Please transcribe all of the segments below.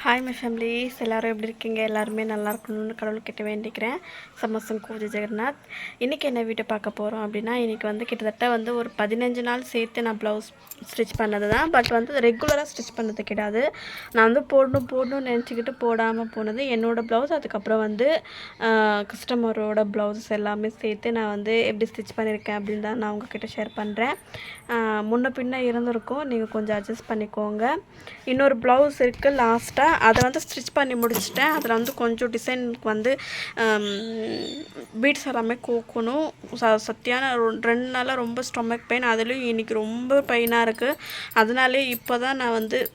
Hi my families எல்லோரும் எப்படி இருக்கீங்க? எல்லாருமே நல்லா இருக்கணும்னு கடவுள்கிட்ட வேண்டிக்கிறேன். சமசம் கூஜ ஜெகநாத். இன்றைக்கி என்ன வீட்டை பார்க்க போகிறோம் அப்படின்னா இன்றைக்கி வந்து கிட்டத்தட்ட வந்து ஒரு பதினஞ்சு நாள் சேர்த்து நான் ப்ளவுஸ் ஸ்டிச் பண்ணது தான் பட் வந்து ரெகுலராக ஸ்டிச் பண்ணது கிடையாது. நான் வந்து போடணும் போடணும்னு நினச்சிக்கிட்டு போடாமல் போனது என்னோடய ப்ளவுஸ் அதுக்கப்புறம் வந்து கஸ்டமரோட ப்ளவுஸஸ் எல்லாமே சேர்த்து நான் வந்து எப்படி ஸ்டிச் பண்ணியிருக்கேன் அப்படின்னு தான் நான் உங்ககிட்ட ஷேர் பண்ணுறேன் முன்ன பின்ன இருந்திருக்கும். நீங்கள் கொஞ்சம் அட்ஜஸ்ட் பண்ணிக்கோங்க. இன்னொரு ப்ளவுஸ் இருக்குது லாஸ்ட்டாக அதை வந்து ஸ்டிச் பண்ணி முடிச்சிட்டேன். அதில் வந்து கொஞ்சம் டிசைனுக்கு வந்து பீட்ஸ் எல்லாமே கோக்கணும். ச சத்தியான ரொ- ரெண்டு நாளாக ரொம்ப ஸ்டொமக் பெயின் அதுலேயும் இன்றைக்கி ரொம்ப பெயினாக இருக்குது அதனாலே இப்போ தான் நான் வந்து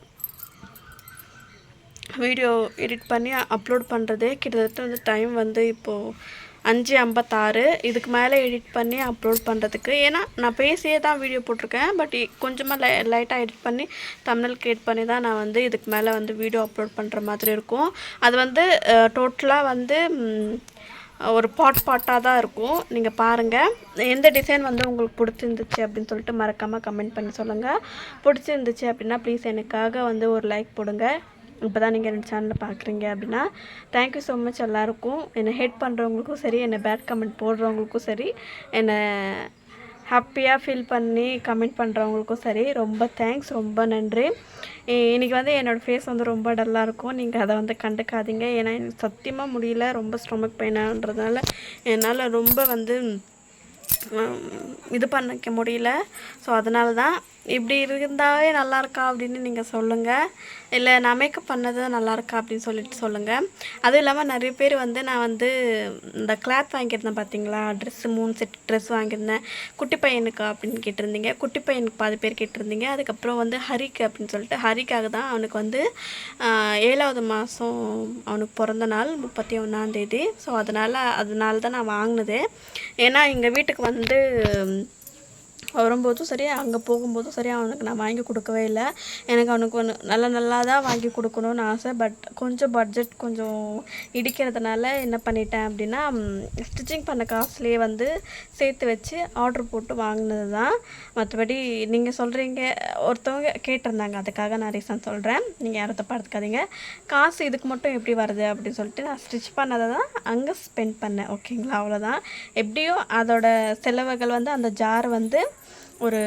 வீடியோ எடிட் பண்ணி அப்லோட் பண்ணுறதே கிட்டத்தட்ட வந்து டைம் வந்து இப்போது அஞ்சு ஐம்பத்தாறு. இதுக்கு மேலே எடிட் பண்ணி அப்லோட் பண்ணுறதுக்கு ஏன்னா நான் பேசியே தான் வீடியோ போட்டிருக்கேன். பட் கொஞ்சமாக லை லைட்டாக எடிட் பண்ணி தமிழ் கிரியேட் பண்ணி தான் நான் வந்து இதுக்கு மேலே வந்து வீடியோ அப்லோட் பண்ணுற மாதிரி இருக்கும். அது வந்து டோட்டலாக வந்து ஒரு பாட் பாட்டாக தான் இருக்கும். நீங்கள் பாருங்கள் எந்த டிசைன் வந்து உங்களுக்கு பிடிச்சிருந்துச்சு அப்படின்னு சொல்லிட்டு மறக்காமல் கமெண்ட் பண்ணி சொல்லுங்கள் பிடிச்சிருந்துச்சு அப்படின்னா ப்ளீஸ் எனக்காக வந்து ஒரு லைக் போடுங்க. இப்போ தான் நீங்கள் என் சேனலில் பார்க்குறீங்க அப்படின்னா தேங்க்யூ ஸோ மச் எல்லாருக்கும். என்னை ஹேட் பண்ணுறவங்களுக்கும் சரி என்னை பேட் கமெண்ட் போடுறவங்களுக்கும் சரி என்னை ஹாப்பியாக ஃபீல் பண்ணி கமெண்ட் பண்ணுறவங்களுக்கும் சரி ரொம்ப தேங்க்ஸ் ரொம்ப நன்றி. இன்றைக்கி வந்து என்னோடய ஃபேஸ் வந்து ரொம்ப டல்லாக இருக்கும். நீங்கள் அதை வந்து கண்டுக்காதீங்க. ஏன்னா எனக்கு சத்தியமாக முடியல. ரொம்ப ஸ்டொமக் பெயினான்றதுனால என்னால் ரொம்ப வந்து இது பண்ணிக்க முடியல. ஸோ அதனால தான் இப்படி இருந்தாவே நல்லா இருக்கா அப்படின்னு நீங்கள் சொல்லுங்கள் இல்லை நான் மேக்கப் பண்ணது நல்லா இருக்கா அப்படின்னு சொல்லிட்டு சொல்லுங்கள் அதுவும் இல்லாமல் நிறைய பேர் வந்து நான் வந்து இந்த கிளாத் வாங்கியிருந்தேன் பார்த்தீங்களா ட்ரெஸ்ஸு மூணு செட் ட்ரெஸ் வாங்கியிருந்தேன். குட்டி பையனுக்கு அப்படின்னு கேட்டிருந்தீங்க. குட்டி பையனுக்கு பாதி பேர் கேட்டிருந்தீங்க. அதுக்கப்புறம் வந்து ஹரிக்கு அப்படின்னு சொல்லிட்டு ஹரிக்காக தான் அவனுக்கு வந்து ஏழாவது மாதம் அவனுக்கு பிறந்த நாள் முப்பத்தி ஒன்றாந்தேதி ஸோ அதனால் அதனால தான் நான் வாங்கினது. ஏன்னா எங்கள் வீட்டுக்கு வந்து வரும்போதும் சரி அங்கே போகும்போதும் சரி அவனுக்கு நான் வாங்கி கொடுக்கவே இல்லை. எனக்கு அவனுக்கு ஒன்று நல்ல நல்லா தான் வாங்கி கொடுக்கணும்னு ஆசை. பட் கொஞ்சம் பட்ஜெட் கொஞ்சம் இடிக்கிறதுனால என்ன பண்ணிட்டேன் அப்படின்னா ஸ்டிச்சிங் பண்ண காசுலேயே வந்து சேர்த்து வச்சு ஆர்டர் போட்டு வாங்கினது தான் மற்றபடி நீங்கள் சொல்கிறீங்க ஒருத்தவங்க கேட்டிருந்தாங்க அதுக்காக நான் ரீசன் சொல்கிறேன் நீங்கள் யாரும் தப்பாக எடுத்துக்காதீங்க காசு இதுக்கு மட்டும் எப்படி வருது அப்படின்னு சொல்லிட்டு நான் ஸ்டிச் பண்ணதை தான் அங்கே ஸ்பெண்ட் பண்ணேன். ஓகேங்களா அவ்வளோதான் எப்படியோ அதோட செலவுகள் வந்து அந்த ஜார் வந்து ஒரு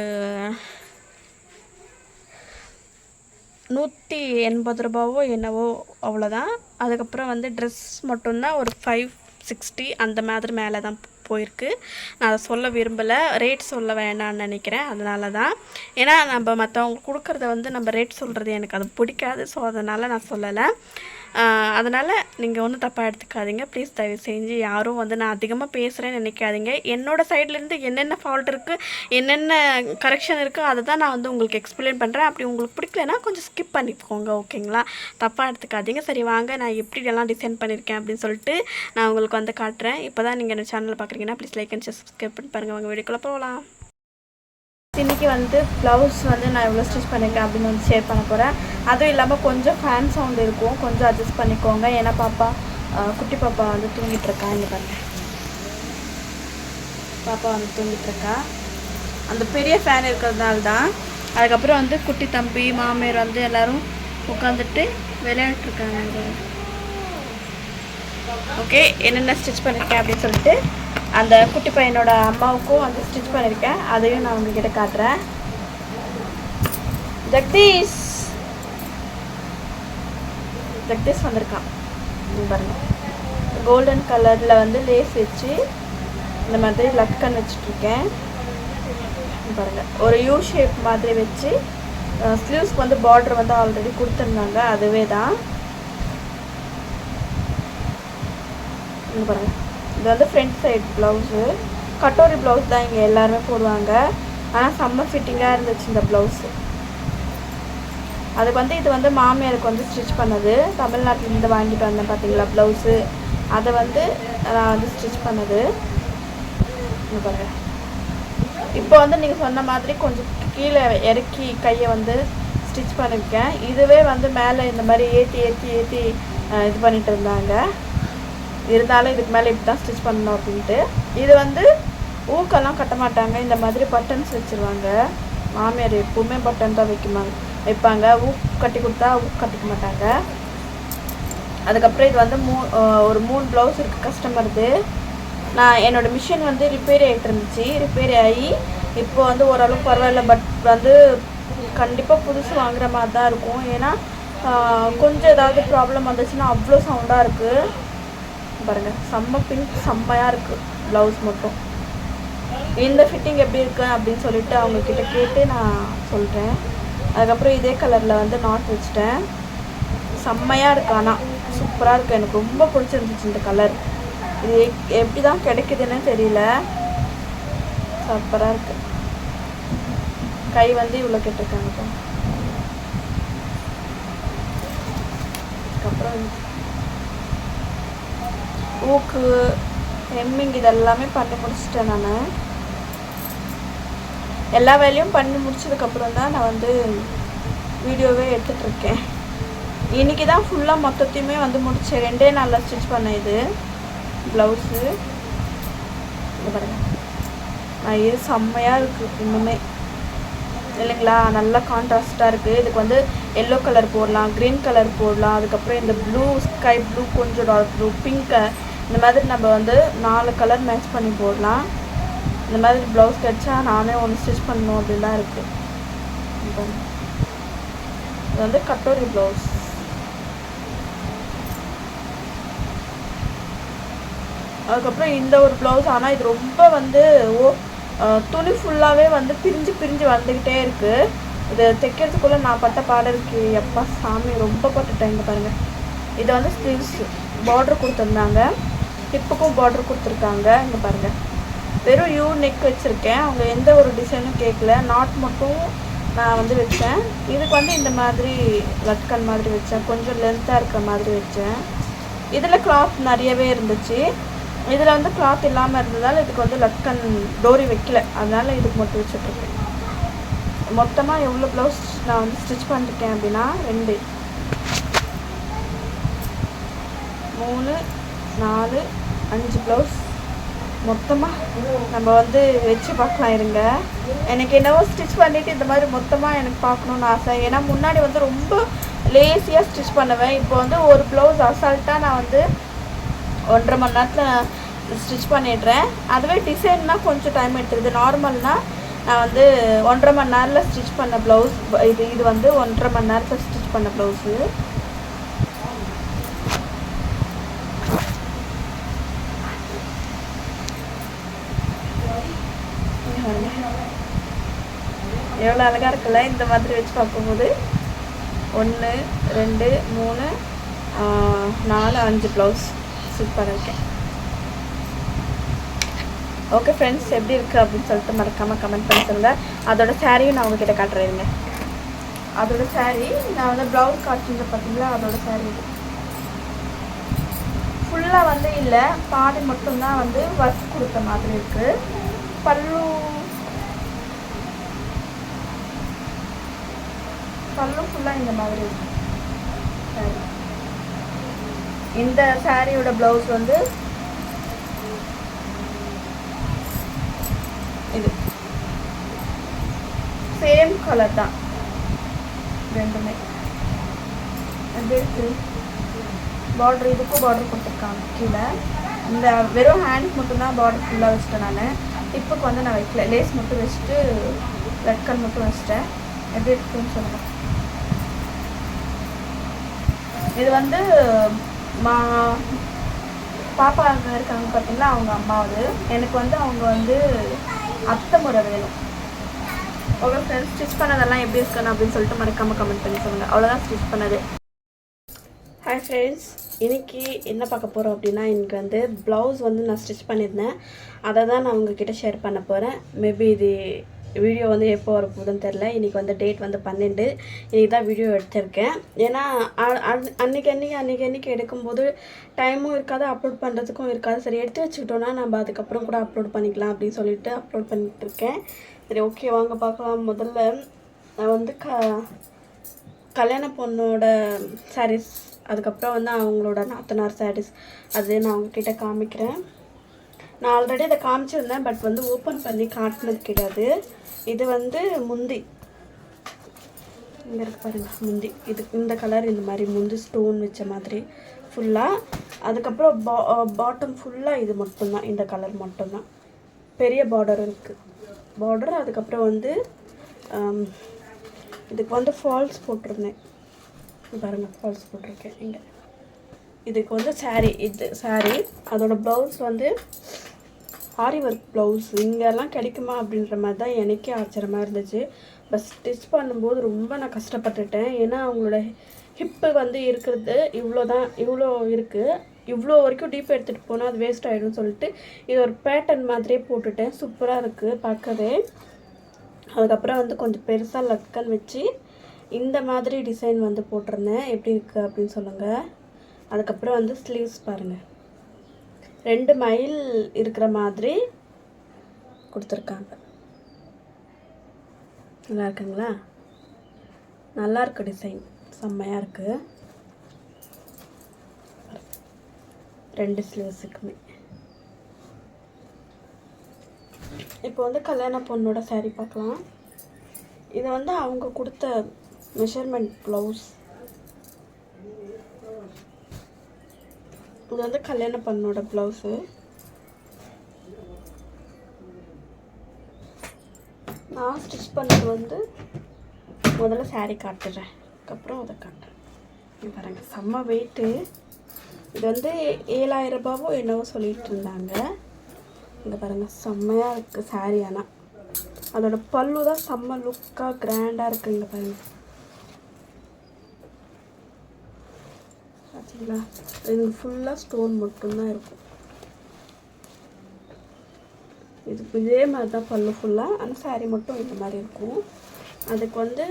நூற்றி எண்பது ரூபாவோ என்னவோ அவ்வளோதான். அதுக்கப்புறம் வந்து ட்ரெஸ் மட்டும்தான் ஒரு ஃபைவ் சிக்ஸ்டி அந்த மாதிரி மேலே தான் போயிருக்கு. நான் அதை சொல்ல விரும்பலை. ரேட் சொல்ல வேண்டாம்னு நினைக்கிறேன். அதனால தான் ஏன்னா நம்ம மற்றவங்க கொடுக்குறத வந்து நம்ம ரேட் சொல்கிறது எனக்கு அது பிடிக்காது. ஸோ அதனால் நான் சொல்லலை. அதனால் நீங்கள் ஒன்றும் தப்பாக எடுத்துக்காதீங்க. ப்ளீஸ் தயவு செஞ்சு யாரும் வந்து நான் அதிகமாக பேசுகிறேன்னு நினைக்காதீங்க. என்னோடய சைட்லேருந்து என்னென்ன ஃபால்ட் இருக்குது என்னென்ன கரெக்ஷன் இருக்குது அதை தான் நான் வந்து உங்களுக்கு எக்ஸ்பிளைன் பண்ணுறேன் அப்படி உங்களுக்கு பிடிக்கலனா கொஞ்சம் ஸ்கிப் பண்ணிக்கோங்க ஓகேங்களா தப்பாக எடுத்துக்காதீங்க. சரி வாங்க நான் எப்படி எல்லாம் டிசைன் பண்ணியிருக்கேன் அப்படின்னு சொல்லிட்டு நான் உங்களுக்கு வந்து காட்டுறேன். இப்போ தான் நீங்கள் என்ன சேனலில் பார்க்குறீங்கன்னா ப்ளீஸ் லைக் அண்ட் சப்ஸ்கிரைப் பண்ணி பாருங்கள் உங்கள் வீடியோக்குள்ளே போகலாம் இன்றைக்கி வந்து ப்ளவுஸ் வந்து நான் எவ்வளோ ஸ்டிச் பண்ணியிருக்கேன் அப்படின்னு வந்து ஷேர் பண்ண போகிறேன் அதுவும் இல்லாமல் கொஞ்சம் ஃபேன் சவுண்ட் இருக்கும். கொஞ்சம் அட்ஜஸ்ட் பண்ணிக்கோங்க. ஏன்னா பாப்பா குட்டி பாப்பா வந்து தூங்கிட்டு இருக்கா. இங்கே பாருங்க. பாப்பா வந்து தூங்கிட்டு இருக்கா. அந்த பெரிய ஃபேன் இருக்கிறதுனால தான் அதுக்கப்புறம் வந்து குட்டி தம்பி மாமியார் வந்து எல்லோரும் உட்காந்துட்டு விளையாட்டுருக்காங்க ஓகே என்னென்ன ஸ்டிச் பண்ணியிருக்கேன் அப்படின்னு சொல்லிட்டு அந்த குட்டி பையனோட அம்மாவுக்கும் வந்து ஸ்டிச் பண்ணியிருக்கேன் அதையும் நான் உங்ககிட்ட காட்டுறேன். ஜெகதீஷ். ஜெகதீஷ் வந்திருக்கான். பாருங்க. கோல்டன் கலரில் வந்து லேஸ் வச்சு இந்த மாதிரி லட்கன் வச்சுட்ருக்கேன். பாருங்க. ஒரு யூ ஷேப் மாதிரி வச்சு ஸ்லீவ்ஸ்க்கு வந்து பார்டர் வந்து ஆல்ரெடி கொடுத்துருந்தாங்க. அதுவே தான் இங்க பாருங்க. இது வந்து front side blouse katori blouse தான் இங்கே எல்லாருமே போடுவாங்க. ஆனால் செம்ம ஃபிட்டிங்காக இருந்துச்சு இந்த ப்ளவுஸு அதுக்கு வந்து இது வந்து மாமியாருக்கு வந்து ஸ்டிச் பண்ணது. தமிழ்நாட்டிலேருந்து வாங்கிட்டு வந்தேன் பார்த்தீங்களா ப்ளவுஸு அதை வந்து நான் வந்து ஸ்டிச் பண்ணது. பாருங்க. இப்போ வந்து நீங்கள் சொன்ன மாதிரி கொஞ்சம் கீழே இறக்கி கையை வந்து ஸ்டிச் பண்ணியிருக்கேன் இதுவே வந்து மேலே இந்த மாதிரி ஏற்றி ஏற்றி ஏற்றி இது பண்ணிகிட்டு இருந்தாங்க. இருந்தாலும் இதுக்கு மேலே இப்படி தான் ஸ்டிச் பண்ணணும் அப்படின்ட்டு. இது வந்து ஊக்கெல்லாம் கட்ட மாட்டாங்க. இந்த மாதிரி பட்டன்ஸ் வச்சுருவாங்க. மாமியார் எப்பவுமே பட்டன் தான் வைக்குமாங்க வைப்பாங்க. ஊக் கட்டி கொடுத்தா ஊக் கட்டிக்க மாட்டாங்க. அதுக்கப்புறம் இது வந்து மூ ஒரு மூணு ப்ளவுஸ் இருக்குது கஸ்டமருது நான் என்னோட மிஷின் வந்து ரிப்பேர் ஆகிட்டு இருந்துச்சு. ரிப்பேர் ஆகி இப்போ வந்து ஓரளவுக்கு பரவாயில்ல. பட் வந்து கண்டிப்பாக புதுசு வாங்குற மாதிரி தான் இருக்கும். ஏன்னா கொஞ்சம் ஏதாவது ப்ராப்ளம் வந்துச்சுன்னா அவ்வளோ சவுண்டாக இருக்குது பாருங்கள் செம்ம பிங்க் செம்மையாக இருக்குது ப்ளவுஸ் மட்டும். இந்த ஃபிட்டிங் எப்படி இருக்கு அப்படின்னு சொல்லிட்டு அவங்க கிட்ட கேட்டு நான் சொல்கிறேன் அதுக்கப்புறம் இதே கலரில் வந்து நாட் வச்சிட்டேன். செம்மையாக இருக்கு ஆனால் சூப்பராக இருக்குது எனக்கு ரொம்ப பிடிச்சிருந்துச்சு இந்த கலர் இது எப்படி தான் கிடைக்குதுன்னு தெரியல. சூப்பராக இருக்குது கை வந்து இவ்வளோ கேட்டிருக்காங்க இப்போ அதுக்கப்புறம் ஊக்கு ஹெம்மிங் இதெல்லாமே பண்ணி முடிச்சிட்டேன் நான். எல்லா வேலையும் பண்ணி முடிச்சதுக்கப்புறம் தான் நான் வந்து வீடியோவே எடுத்துட்டு இருக்கேன் இன்னைக்கு தான் ஃபுல்லாக மொத்தத்தையுமே வந்து முடித்தேன் ரெண்டே நாளில் ஸ்டிச் பண்ணேன் இது ப்ளவுஸு பாருங்க. நான் இது செம்மையாக இருக்குது இன்னுமே. இல்லைங்களா? நல்லா கான்ட்ராஸ்டாக இருக்குது இதுக்கு வந்து எல்லோ கலர் போடலாம் க்ரீன் கலர் போடலாம் அதுக்கப்புறம் இந்த ப்ளூ ஸ்கை ப்ளூ கொஞ்சம் டார்க் ப்ளூ பிங்க்கு இந்த மாதிரி நம்ம வந்து நாலு கலர் மேட்ச் பண்ணி போடலாம். இந்த மாதிரி ப்ளவுஸ் தைச்சா நானே ஒன்று ஸ்டிச் பண்ணணும் அப்படின்னு இருக்குது இது வந்து கட்டோரி ப்ளவுஸ் அதுக்கப்புறம் இந்த ஒரு ப்ளவுஸ் ஆனால் இது ரொம்ப வந்து ஓ துணி ஃபுல்லாகவே வந்து பிரிஞ்சு பிரிஞ்சு வந்துக்கிட்டே இருக்குது இதை தைக்கிறதுக்குள்ளே நான் பட்ட பாடலுக்கு எப்பா சாமி ரொம்ப பட்டுட்டேன் இங்கே பாருங்கள் இதை வந்து ஸ்லீவ்ஸ் பார்டர் கொடுத்துருந்தாங்க. ஹிப்புக்கும் பார்டர் கொடுத்துருக்காங்க. இங்கே பாருங்கள் வெறும் யூ நெக் வச்சுருக்கேன். அவங்க எந்த ஒரு டிசைனும் கேட்கல நாட் மட்டும் நான் வந்து வச்சேன். இதுக்கு வந்து இந்த மாதிரி லட்கன் மாதிரி வச்சேன். கொஞ்சம் லென்த்தாக இருக்கிற மாதிரி வச்சேன். இதில் கிளாத் நிறையவே இருந்துச்சு. இதில் வந்து கிளாத் இல்லாமல் இருந்ததால் இதுக்கு வந்து லட்கன் டோரி வைக்கல. அதனால் இதுக்கு மட்டும் வச்சுட்ருக்கேன் மொத்தமாக எவ்வளோ ப்ளவுஸ் நான் வந்து ஸ்டிச் பண்ணிருக்கேன் அப்படின்னா ரெண்டு. மூணு நாலு அஞ்சு ப்ளவுஸ் மொத்தமாக நம்ம வந்து வச்சு பார்க்கலாம் இருங்க. எனக்கு என்னவோ ஸ்டிச் பண்ணிவிட்டு இந்த மாதிரி மொத்தமாக எனக்கு பார்க்கணுன்னு ஆசை. ஏன்னா முன்னாடி வந்து ரொம்ப லேசியாக ஸ்டிச் பண்ணுவேன். இப்போ வந்து ஒரு ப்ளவுஸ் அசால்ட்டாக நான் வந்து ஒன்றரை மணி நேரத்தில் ஸ்டிச் பண்ணிடுறேன். அதுவே டிசைன்னா கொஞ்சம் டைம் எடுத்துருது. நார்மல்னால் நான் வந்து ஒன்றரை மணி நேரத்தில் ஸ்டிச் பண்ண ப்ளவுஸ் இது இது வந்து ஒன்றரை மணி நேரத்தில் ஸ்டிச் பண்ண ப்ளவுஸு எவ்வளோ அழகாக இருக்குல்ல? இந்த மாதிரி வச்சு பார்க்கும்போது. ஒன்று ரெண்டு மூணு நாலு அஞ்சு ப்ளவுஸ் சூப்பராக இருக்கேன். ஓகே ஃப்ரெண்ட்ஸ் எப்படி இருக்குது அப்படின்னு சொல்லிட்டு மறக்காமல் கமெண்ட் பண்ணி சொல்லுங்கள் அதோட சாரியும் நான் உங்ககிட்ட காட்டுறேங்க அதோட சாரீ நான் வந்து ப்ளவுஸ் காட்டுறது பார்த்தீங்களா? அதோட சாரீ ஃபுல்லாக வந்து இல்லை பாதி மட்டும்தான் வந்து ஒர்க் கொடுத்த மாதிரி இருக்குது பல்லு பல்லு ஃபுல்லாக இந்த மாதிரி இருக்கு. saree. இந்த சாரியோட ப்ளவுஸ் வந்து இது. சேம் கலர் தான். ரெண்டுமே. எப்படி இருக்கு பார்டர் இதுக்கும் பார்டர் கொடுத்துருக்காங்க. கீழே. இந்த வெறும் ஹேண்ட் மட்டும்தான் பார்டர் ஃபுல்லாக வச்சுட்டேன் நான். டிப்புக்கு வந்து நான் வைக்கல. லேஸ் மட்டும் வச்சுட்டு ரெட் கல் மட்டும் வச்சுட்டேன். எப்படி இருக்குன்னு சொல்லுங்கள் இது வந்து மா பாப்பா அங்கே இருக்காங்க பார்த்தீங்களா அவங்க அம்மாவது. எனக்கு வந்து அவங்க வந்து அத்தை முறை வேணும். ஓகே ஃப்ரெண்ட்ஸ் ஸ்டிச் பண்ணதெல்லாம் எப்படி இருக்கணும் அப்படின்னு சொல்லிட்டு மறக்காமல் கமெண்ட் பண்ணி சொல்லுங்கள் அவ்வளோதான் ஸ்டிச் பண்ணது. ஹாய் ஃப்ரெண்ட்ஸ் இன்றைக்கி என்ன பார்க்க போகிறோம் அப்படின்னா எனக்கு வந்து ப்ளவுஸ் வந்து நான் ஸ்டிச் பண்ணியிருந்தேன். அதை தான் நான் உங்ககிட்ட ஷேர் பண்ண போகிறேன் மேபி இது வீடியோ வந்து எப்போ வர போகுதுன்னு தெரில இன்றைக்கி வந்து டேட் வந்து பன்னெண்டு. இன்றைக்கி தான் வீடியோ எடுத்திருக்கேன். ஏன்னா அ- அன்னைக்கு அன்றைக்கி அன்றைக்கி அன்றைக்கி எடுக்கும்போது டைமும் இருக்காது அப்லோட் பண்ணுறதுக்கும் இருக்காது. சரி எடுத்து வச்சுக்கிட்டோன்னா நம்ம அதுக்கப்புறம் கூட அப்லோட் பண்ணிக்கலாம் அப்படின்னு சொல்லிட்டு அப்லோட் பண்ணிட்டு இருக்கேன் சரி ஓகே வாங்க பார்க்கலாம். முதல்ல நான் வந்து க கல்யாண பொண்ணோட சாரீஸ் அதுக்கப்புறம் வந்து அவங்களோட நாத்தனார் சாரீஸ் அது நான் அவங்கக்கிட்ட காமிக்கிறேன். நான் ஆல்ரெடி அதை காமிச்சிருந்தேன் பட் வந்து ஓப்பன் பண்ணி காட்டினது கிடையாது இது வந்து முந்தி. இங்கே இருக்கு பாருங்க முந்தி. இது இந்த கலர் இந்த மாதிரி முந்தி ஸ்டோன் வச்ச மாதிரி ஃபுல்லாக அதுக்கப்புறம் பா பாட்டம் ஃபுல்லாக இது மட்டும்தான் இந்த கலர் மட்டும்தான். பெரிய பார்டர் இருக்குது பார்டர் அதுக்கப்புறம் வந்து இதுக்கு வந்து ஃபால்ஸ் போட்டிருந்தேன். பாருங்கள் பாருங்க ஃபால்ஸ் போட்டிருக்கேன் இங்கே. இதுக்கு வந்து saree இது saree அதோடய ப்ளவுஸ் வந்து ஆரி ஒர்க் ப்ளவுஸ் இங்கெல்லாம் கிடைக்குமா அப்படின்ற மாதிரி தான் எனக்கே ஆச்சரியமாக இருந்துச்சு. பட் ஸ்டிச் பண்ணும்போது ரொம்ப நான் கஷ்டப்பட்டுட்டேன். ஏன்னா அவங்களோட ஹிப்பு வந்து இருக்கிறது இவ்வளோ தான் இவ்வளோ இருக்குது இவ்வளோ வரைக்கும் டீப் எடுத்துகிட்டு போனால் அது வேஸ்ட் ஆகிடும்னு சொல்லிட்டு இது ஒரு பேட்டர்ன் மாதிரியே போட்டுட்டேன். சூப்பராக இருக்குது பார்க்கவே. அதுக்கப்புறம் வந்து கொஞ்சம் பெருசாக லக்கன் வச்சு இந்த மாதிரி டிசைன் வந்து போட்டிருந்தேன். எப்படி இருக்குது அப்படின்னு சொல்லுங்கள் அதுக்கப்புறம் வந்து ஸ்லீவ்ஸ் பாருங்கள் ரெண்டு மைல் இருக்கிற மாதிரி கொடுத்துருக்காங்க. நல்லா இருக்குங்களா? நல்லா இருக்கு டிசைன் செம்மையாக இருக்குது ரெண்டு ஸ்லீவ்ஸுக்குமே இப்போ வந்து கல்யாண பொண்ணோட saree பார்க்கலாம். இது வந்து அவங்க கொடுத்த மெஷர்மெண்ட் ப்ளவுஸ் இது வந்து கல்யாண பண்ணோட ப்ளவுஸு நான் ஸ்டிச் பண்ணது வந்து முதல்ல saree காட்டுறேன். அதுக்கப்புறம் அதை காட்டுறேன். இங்க பாருங்க செம்ம வெயிட்டு இது வந்து ஏழாயிரம் ரூபாவோ என்னவோ சொல்லிட்டு இருந்தாங்க. இங்கே பாருங்கள் செம்மையாக இருக்குது saree ஆனால் அதோட பல்லு தான் செம்ம லுக்காக கிராண்டாக இருக்குங்க பாருங்கள் பார்த்தீங்களா இது ஃபுல்லாக ஸ்டோன் மட்டும்தான் இருக்கும். இது இதே மாதிரி தான் பல்லு ஃபுல்லாக ஆனால் saree மட்டும் இந்த மாதிரி இருக்கும். அதுக்கு வந்து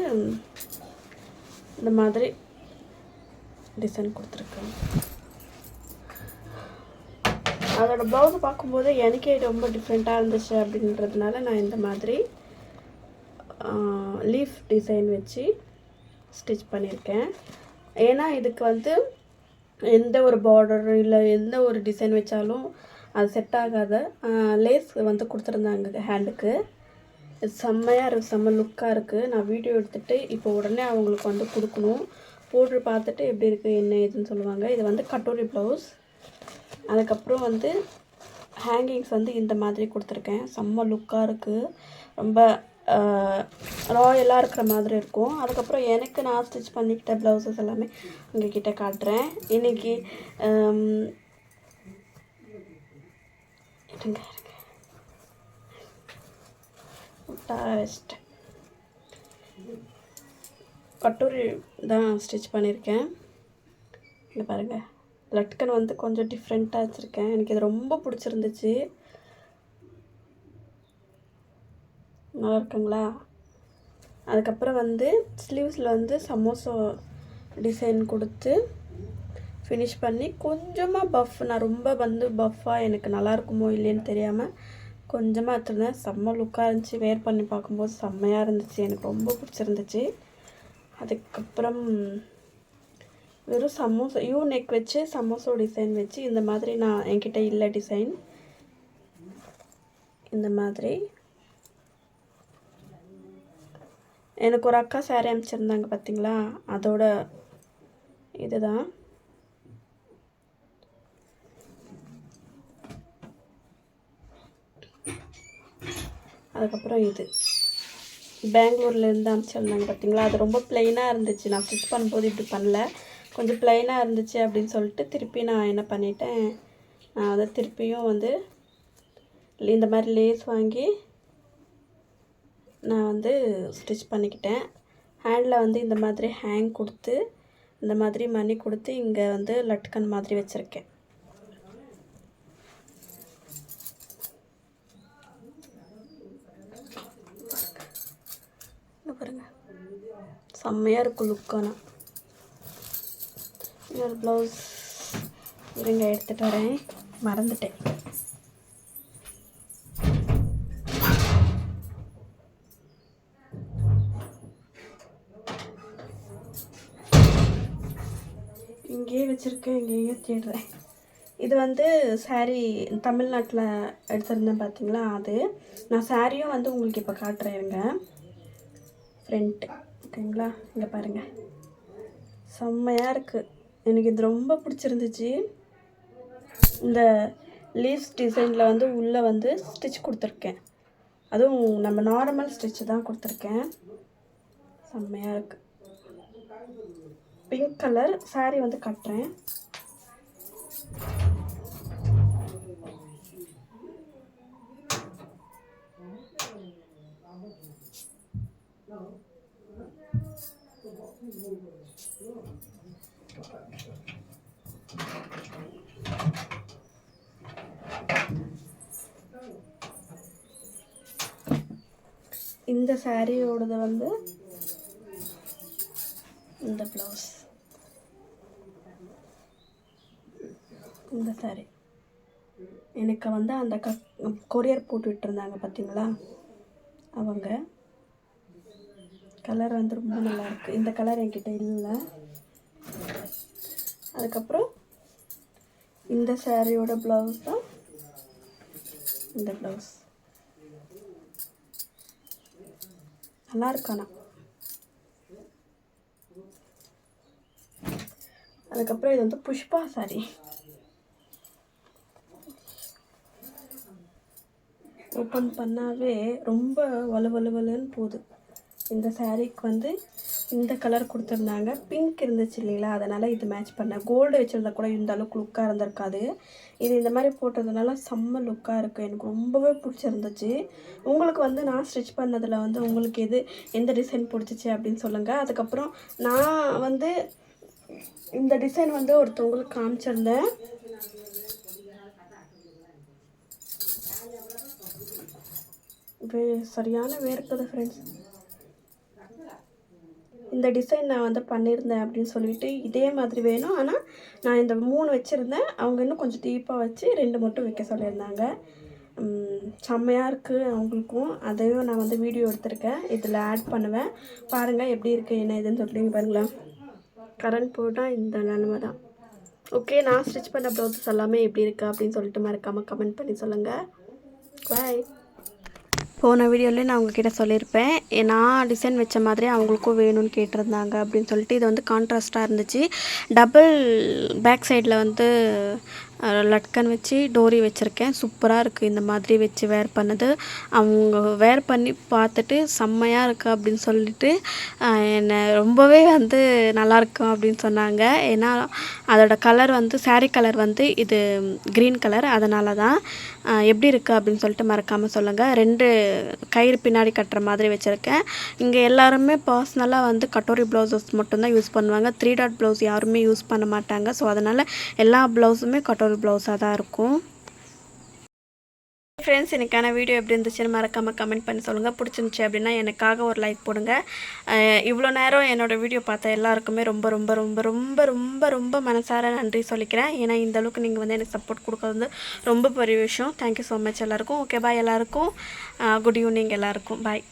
இந்த மாதிரி டிசைன் கொடுத்துருக்கேன். அதோட ப்ளவுஸ் பார்க்கும்போது எனக்கே ரொம்ப டிஃப்ரெண்ட்டாக இருந்துச்சு அப்படின்றதுனால நான் இந்த மாதிரி லீஃப் டிசைன் வச்சு ஸ்டிச் பண்ணியிருக்கேன். ஏன்னா இதுக்கு வந்து எந்த ஒரு பார்டர் இல்லை எந்த ஒரு டிசைன் வச்சாலும் அது செட் ஆகாத லேஸ் வந்து கொடுத்துருந்தாங்க ஹேண்டுக்கு செம்மையாக இருக்குது செம்ம லுக்காக இருக்குது நான் வீடியோ எடுத்துகிட்டு இப்போ உடனே அவங்களுக்கு வந்து கொடுக்கணும். போட்டு பார்த்துட்டு எப்படி இருக்குது என்ன ஏதுன்னு சொல்லுவாங்க. இது வந்து கட்டோரி ப்ளவுஸ் அதுக்கப்புறம் வந்து ஹேங்கிங்ஸ் வந்து இந்த மாதிரி கொடுத்துருக்கேன். செம்ம லுக்காக இருக்குது ரொம்ப ராயலாக இருக்கிற மாதிரி இருக்கும். அதுக்கப்புறம் எனக்கு நான் ஸ்டிச் பண்ணிக்கிட்ட ப்ளவுசஸ் எல்லாமே உங்ககிட்ட காட்டுறேன். இன்றைக்கி இருங்க இருங்க. கட்டூரி தான் ஸ்டிச் பண்ணியிருக்கேன். இங்கே பாருங்கள் லட்கன் வந்து கொஞ்சம் டிஃப்ரெண்ட்டாக வச்சுருக்கேன். எனக்கு இது ரொம்ப பிடிச்சிருந்துச்சு. நல்லா இருக்குங்களா அதுக்கப்புறம் வந்து ஸ்லீவ்ஸில் வந்து சமோசா டிசைன் கொடுத்து ஃபினிஷ் பண்ணி கொஞ்சமாக பஃப் நான் ரொம்ப வந்து பஃப்பாக எனக்கு நல்லா இருக்குமோ இல்லைன்னு தெரியாமல் கொஞ்சமாக எடுத்துருந்தேன். செம்ம லுக்காக இருந்துச்சு. வேர் பண்ணி பார்க்கும்போது செம்மையாக இருந்துச்சு. எனக்கு ரொம்ப பிடிச்சிருந்துச்சு. அதுக்கப்புறம் வெறும் சமோசா யூ நெக் வச்சு சமோசா டிசைன் வச்சு இந்த மாதிரி நான் என்கிட்ட இல்லை டிசைன் இந்த மாதிரி எனக்கு ஒரு அக்கா சாரி அனுப்பிச்சிருந்தாங்க பார்த்தீங்களா அதோட இதுதான். அதுக்கப்புறம் இது. பெங்களூர்லேருந்து அனுப்பிச்சிருந்தாங்க பார்த்தீங்களா அது ரொம்ப ப்ளைனாக இருந்துச்சு. நான் ஸ்டிச் பண்ணும்போது இப்படி பண்ணல. கொஞ்சம் ப்ளைனாக இருந்துச்சு அப்படின்னு சொல்லிட்டு திருப்பி நான் என்ன பண்ணிட்டேன்? நான் அதை திருப்பியும் வந்து இந்த மாதிரி லேஸ் வாங்கி நான் வந்து ஸ்டிச் பண்ணிக்கிட்டேன். ஹேண்டில் வந்து இந்த மாதிரி ஹேங் கொடுத்து இந்த மாதிரி மணி கொடுத்து இங்கே வந்து லட்கன் மாதிரி வச்சுருக்கேன். பாருங்க. செம்மையாக இருக்கும் லுக்கானா இன்னொரு ப்ளவுஸ் இருங்க எடுத்துகிட்டு வரேன். மறந்துட்டேன். இங்கேயே எங்கேயோ தேடுறேன். இது வந்து saree தமிழ்நாட்டில் எடுத்திருந்தேன் பார்த்தீங்களா அது. நான் சாரியும் வந்து உங்களுக்கு இப்போ காட்டுறேன் இருங்க ஃப்ரண்ட்டு ஓகேங்களா? இங்கே பாருங்கள் செம்மையாக இருக்குது எனக்கு இது ரொம்ப பிடிச்சிருந்துச்சு. இந்த லீவ்ஸ் டிசைனில் வந்து உள்ளே வந்து ஸ்டிச் கொடுத்துருக்கேன். அதுவும் நம்ம நார்மல் ஸ்டிச் தான் கொடுத்துருக்கேன். செம்மையாக இருக்குது பிங்க் கலர் saree வந்து கட்டுறேன். இந்த சாரியோடது வந்து இந்த ப்ளவுஸ் இந்த சாரி எனக்கு வந்து அந்த க கொரியர் போட்டு விட்டுருந்தாங்க பார்த்தீங்களா அவங்க. கலர் வந்து ரொம்ப நல்லாயிருக்கு இந்த கலர் என்கிட்ட இல்லை. அதுக்கப்புறம் இந்த சாரியோட ப்ளவுஸ் தான் இந்த ப்ளவுஸ் நல்லா இருக்கானா அதுக்கப்புறம் இது வந்து புஷ்பா சாரி ஓப்பன் பண்ணாவே ரொம்ப வலுவலுவலுன்னு போகுது. இந்த சாரீக்கு வந்து இந்த கலர் கொடுத்துருந்தாங்க. பிங்க் இருந்துச்சு இல்லைங்களா? அதனால் இது மேட்ச் பண்ணேன். கோல்டு வச்சுருந்தா கூட இந்த அளவுக்கு லுக்காக இருந்திருக்காது. இது இந்த மாதிரி போட்டதுனால செம்ம லுக்காக இருக்குது எனக்கு ரொம்பவே பிடிச்சிருந்துச்சு. உங்களுக்கு வந்து நான் ஸ்டிச் பண்ணதில் வந்து உங்களுக்கு எது எந்த டிசைன் பிடிச்சிச்சு அப்படின்னு சொல்லுங்கள் அதுக்கப்புறம் நான் வந்து இந்த டிசைன் வந்து ஒருத்தவங்களுக்கு காமிச்சிருந்தேன். வே சரியான வேர்க்குது ஃப்ரெண்ட்ஸ் இந்த டிசைன் நான் வந்து பண்ணியிருந்தேன் அப்படின்னு சொல்லிட்டு இதே மாதிரி வேணும். ஆனால் நான் இந்த மூணு வச்சுருந்தேன். அவங்க இன்னும் கொஞ்சம் டீப்பாக வச்சு ரெண்டு மட்டும் வைக்க சொல்லியிருந்தாங்க. செம்மையாக இருக்குது அவங்களுக்கும். அதையும் நான் வந்து வீடியோ எடுத்திருக்கேன். இதில் ஆட் பண்ணுவேன். பாருங்கள் எப்படி இருக்குது என்ன இதுன்னு சொல்லிட்டு பாருங்களேன். கரண்ட் போட்டால் இந்த நிலமை தான். ஓகே நான் ஸ்டிச் பண்ண ப்ளவுசஸ் எல்லாமே எப்படி இருக்குது அப்படின்னு சொல்லிட்டு மறக்காமல் கமெண்ட் பண்ணி சொல்லுங்கள் பாய் போன வீடியோலேயே நான் உங்ககிட்ட சொல்லியிருப்பேன் நான் டிசைன் வச்ச மாதிரி அவங்களுக்கும் வேணும்னு கேட்டிருந்தாங்க அப்படின்னு சொல்லிட்டு இது வந்து கான்ட்ராஸ்ட்டாக இருந்துச்சு. டபுள் பேக் சைடில் வந்து லட்கன் வச்சு டோரி வச்சுருக்கேன். சூப்பராக இருக்குது இந்த மாதிரி வச்சு வேர் பண்ணது. அவங்க வேர் பண்ணி பார்த்துட்டு செம்மையாக இருக்குது அப்படின்னு சொல்லிட்டு என்னை ரொம்பவே வந்து நல்லாயிருக்கும் அப்படின்னு சொன்னாங்க. ஏன்னா அதோட கலர் வந்து சாரீ கலர் வந்து இது க்ரீன் கலர் அதனால தான் எப்படி இருக்குது அப்படின்னு சொல்லிட்டு மறக்காமல் சொல்லுங்கள் ரெண்டு கயிறு பின்னாடி கட்டுற மாதிரி வச்சுருக்கேன். இங்கே எல்லாருமே பர்சனலாக வந்து கட்டோரி ப்ளவுசஸ் மட்டும்தான் யூஸ் பண்ணுவாங்க. த்ரீ டாட் ப்ளவுஸ் யாருமே யூஸ் பண்ண மாட்டாங்க. ஸோ அதனால் எல்லா ப்ளவுஸுமே கட்டோரி ப்ளவுஸாக தான் இருக்கும். ஃப்ரெண்ட்ஸ் எனக்கான வீடியோ எப்படி இருந்துச்சுன்னு மறக்காமல் கமெண்ட் பண்ணி சொல்லுங்கள் பிடிச்சிருந்துச்சி அப்படின்னா எனக்காக ஒரு லைக் போடுங்க. இவ்வளோ நேரம் என்னோடய வீடியோ பார்த்த எல்லாருக்குமே ரொம்ப ரொம்ப ரொம்ப ரொம்ப ரொம்ப ரொம்ப மனசார நன்றி சொல்லிக்கிறேன். ஏன்னா இந்த அளவுக்கு நீங்கள் வந்து எனக்கு சப்போர்ட் கொடுக்கறது வந்து ரொம்ப பெரிய விஷயம். தேங்க்யூ ஸோ மச் எல்லாருக்கும். ஓகே பாய் எல்லாருக்கும். குட் ஈவினிங் எல்லாருக்கும். பாய்